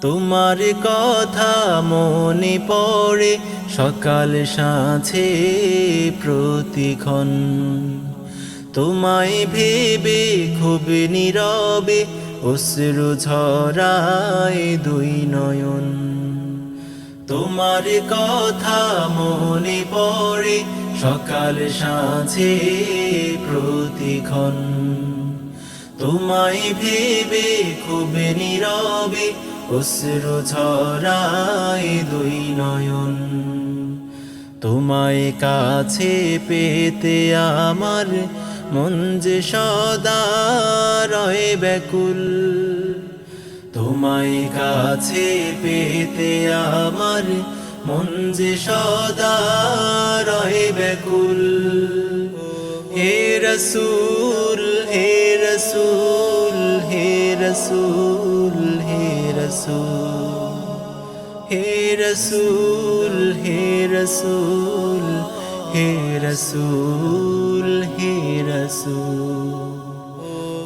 তোমার কথা মনে পড়ে সকাল সাঁঝে প্রতিক্ষণ। তোমায় ভেবে খুব নীরবে অশ্রু ঝরায় দুই নয়ন। তোমার কথা মনে পড়ে সকাল সাঁঝে প্রতিক্ষণ। তোমায় ভেবে খুব নীরবে অশ্রু ঝরায় দুই নয়ন। তোমায় কাছে পেতে আমার মন যে সদা রয় ব্যাকুল। তোমায় কাছে পেতে আমার মন যে সদা রয় ব্যাকুল। হে রসুল রসুল হে রসুল হে রসুল হে রসুল হে রসুল হে রসুল হে রসুল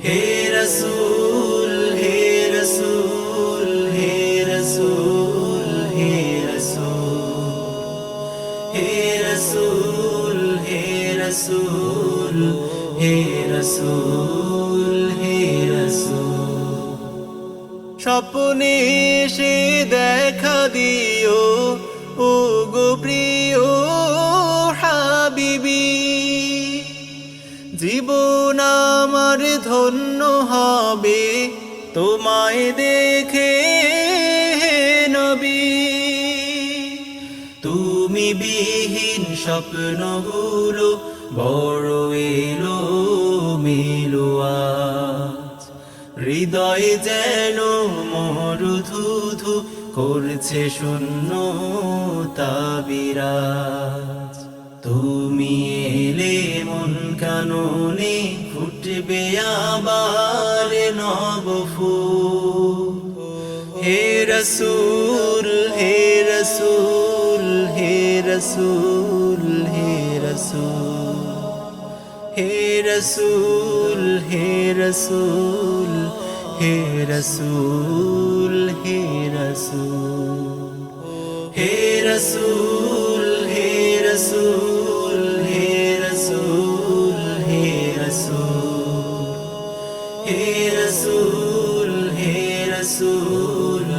হে রসুল হে রসুল হে রসুল হে রসুল হে রসুল হে রসুল হে রসুল স্বপ্নে সে দেখা দিও। ও গো প্রিয় হাবিবি, জীবন আমার ধন্য হবে, তোমায় দেখে নবী। তুমি বিহীন স্বপ্নগুলো বড় এলো হৃদয় যেন মরুধুধু করছে শূন্য তাবিরাজ। তুমি এলে মন কাননে ফুটবে আবার নব ফুল। হে রসুল হে রসুল হে রসুল হে রসুল। হে রসুল হে রসুল হে রসুল হে রসুল হে রসুল হে রসুল হে রসুল হে রসুল হে রসুল হে রসুল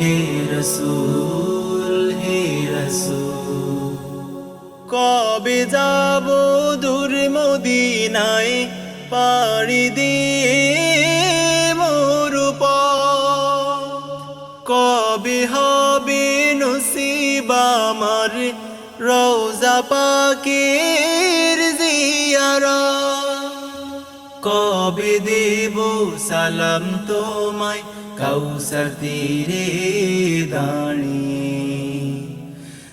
হে রসুল হে রসুল। কবে যাব দূর মদিনায় পাড়ি দিয়ে কবে হবে নসিব আমার। পাকের জিয়ারা। কবে দেব সালাম তোমায়, কাউসার তীরে দাঁড়িয়ে।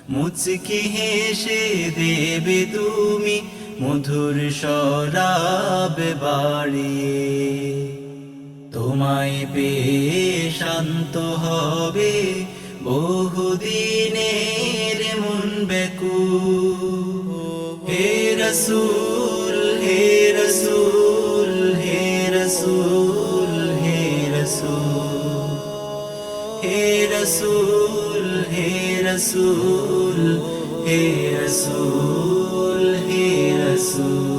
মুচকি হেসে দেবে তুমি মধুর শরাব বাড়িয়ে। তোমায় পেয়ে শান্ত হবে বহুদিনের মন বেকু। হে রসুল হে রসুল হে রসুল হে রসুল। হে রসুল হে রসুল হে রসুল হে রসুল।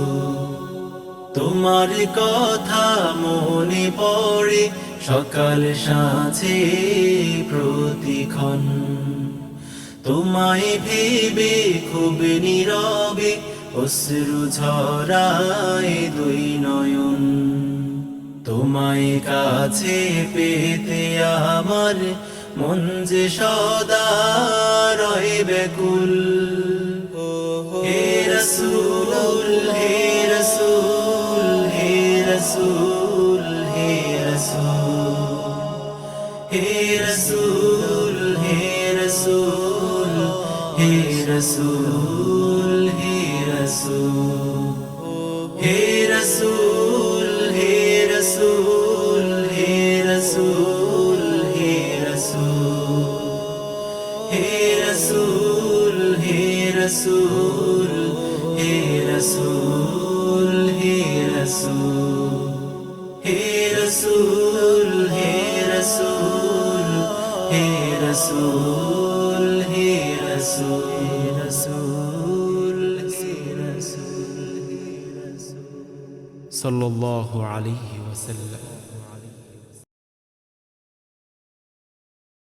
তোমার কথা মনে পড়ে সকাল সাঁঝে প্রতিক্ষণ। তোমায় ভেবে খুব নীরবে অশ্রু ঝরায় দুই নয়ন। তোমায় কাছে পেতে আমার মন যে সদা রয় ব্যাকুল হে রসুল হে রসুল হে রসুল। হে রসুল হে রসুল হে রসুল হে রসুল হে রসুল হে রসুল হে রসুল হে রসুল হে রসুল হে রসুল হে রসুল হে রসুল হে রসুল হে রসুল হে রসুল হে রসুল রসুল হে রসুল সাল্লাল্লাহু আলাইহি ওয়াসাল্লাম